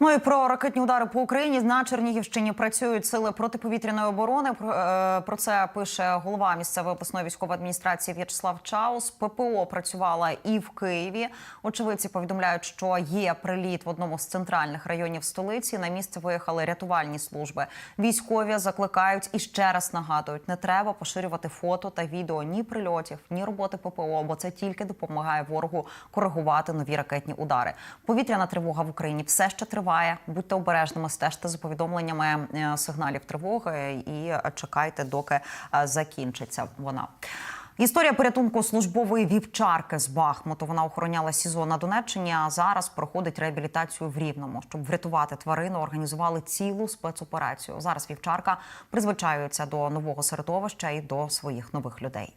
Ну і про ракетні удари по Україні на Чернігівщині працюють сили протиповітряної оборони. Про, е, це пише голова місцевої обласної військової адміністрації В'ячеслав Чаус. ППО працювала і в Києві. Очевидці повідомляють, що є приліт в одному з центральних районів столиці. На місце виїхали рятувальні служби. Військові закликають і ще раз нагадують: не треба поширювати фото та відео ні прильотів, ні роботи ППО, бо це тільки допомагає ворогу коригувати нові ракетні удари. Повітряна тривога в Україні все ще триває. Будьте обережними, стежте за повідомленнями е, сигналів тривоги і чекайте, доки е, закінчиться вона. Історія порятунку службової вівчарки з Бахмуту. Вона охороняла СІЗО на Донеччині. А зараз проходить реабілітацію в Рівному. Щоб врятувати тварину, організували цілу спецоперацію. Зараз вівчарка призвичаюється до нового середовища і до своїх нових людей.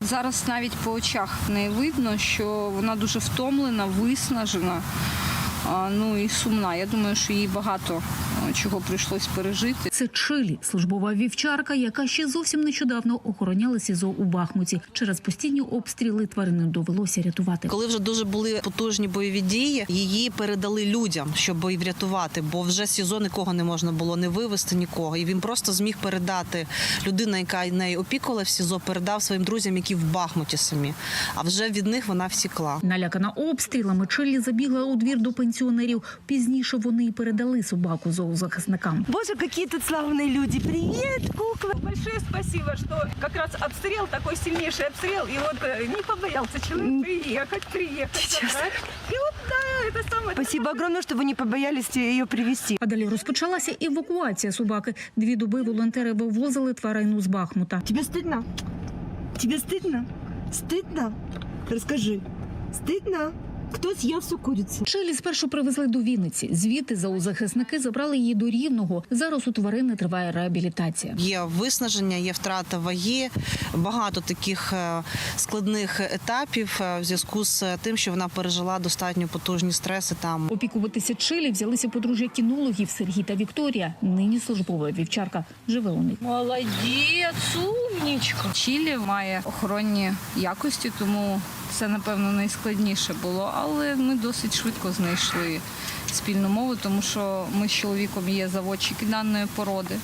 Зараз навіть по очах в неї видно, що вона дуже втомлена, виснажена, ну і сумна. Я думаю, що їй багато чого прийшлось пережити. Це Чилі, службова вівчарка, яка ще зовсім нещодавно охороняла СІЗО у Бахмуті. Через постійні обстріли тварину довелося рятувати. Коли вже дуже були потужні бойові дії, її передали людям, щоб її врятувати, бо вже СІЗО нікого не можна було не вивезти нікого. І він просто зміг передати людина, яка нею опікувала в СІЗО, передав своїм друзям, які в Бахмуті самі. А вже від них вона всікла. Налякана обстрілами, Чилі забігла у двір до пенсіонерів. Пізніше вони й передали собаку зоозахисникам Боже, какие тут славные люди. Привет, кукла. Большое спасибо, что как раз обстрел, такой сильнейший обстрел, и вот э, не побоялся человек приехать, приехать. забрать. И вот, да, это самое... Спасибо огромное, что вы не побоялись ее привести. А далі розпочалася евакуація собаки. Дві доби волонтери вивозили тварину з Бахмута. Тебе стыдно? Тебе стыдно? Стыдно? Расскажи. Стыдно? Кто съел всю курицу? Чилі спершу привезли до Вінниці. Звідти зоозахисники забрали її до Рівного. Зараз у тварини триває реабілітація. Є виснаження, є втрата ваги, багато таких е, складних етапів е, в зв'язку з тим, що вона пережила достатньо потужні стреси там. Опікуватися Чилі взялися подружжя кінологів Сергій та Вікторія. Нині службова вівчарка живе у них. Молодець, умнічка. Чилі має охоронні якості, тому це напевно найскладніше було. Але ми досить швидко знайшли спільну мову, тому що ми з чоловіком є заводчики даної породи.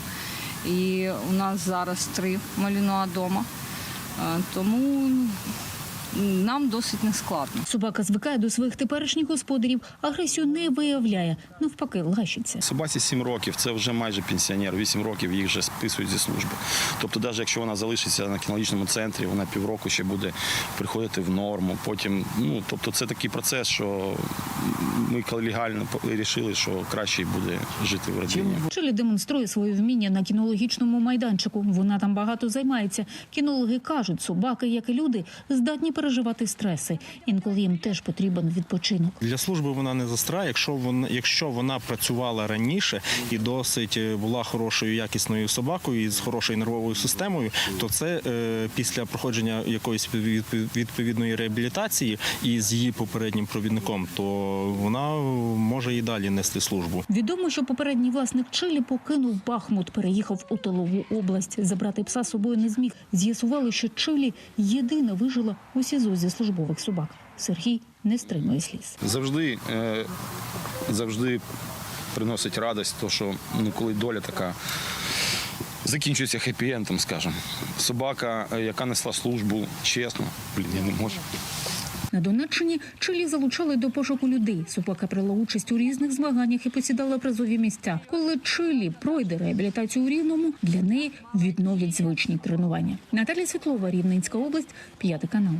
І у нас зараз три малінуа дома. Е, Тому нам досить нескладно. Собака звикає до своїх теперішніх господарів, агресію не виявляє, навпаки, лащиться. Собаці 7 років, це вже майже пенсіонер. 8 років їх вже списують зі служби. Тобто, навіть якщо вона залишиться на кінологічному центрі, вона півроку ще буде приходити в норму. Потім, ну тобто, це такий процес, що ми колегіально вирішили, що краще буде жити в родині. Чилі демонструє своє вміння на кінологічному майданчику. Вона там багато займається. Кінологи кажуть, собаки, як і люди, здатні переживати стреси. Інколи їм теж потрібен відпочинок. Для служби вона не застра. Якщо вона, якщо вона працювала раніше і досить е, була хорошою якісною собакою і з хорошою нервовою системою, то це е, після проходження якоїсь відпов- відповідної реабілітації і з її попереднім провідником, то вона може і далі нести службу. Відомо, що попередній власник Чилі покинув Бахмут, переїхав у тилову область. Забрати пса з собою не зміг. З'ясували, що Чилі єдина вижила у СІЗО зі службових собак. Сергій не стримує сліз. Завжди, е, завжди приносить радість, то що ну, коли доля така. Закінчується хеппі-ендом, скажімо. Собака, е, яка несла службу, чесно, блін, я не можу. На Донеччині Чилі залучали до пошуку людей. Собака брала участь у різних змаганнях і посідала призові місця. Коли Чилі пройде реабілітацію у Рівному, для неї відновлять звичні тренування. Наталія Світлова, Рівненська область, п'ятий канал.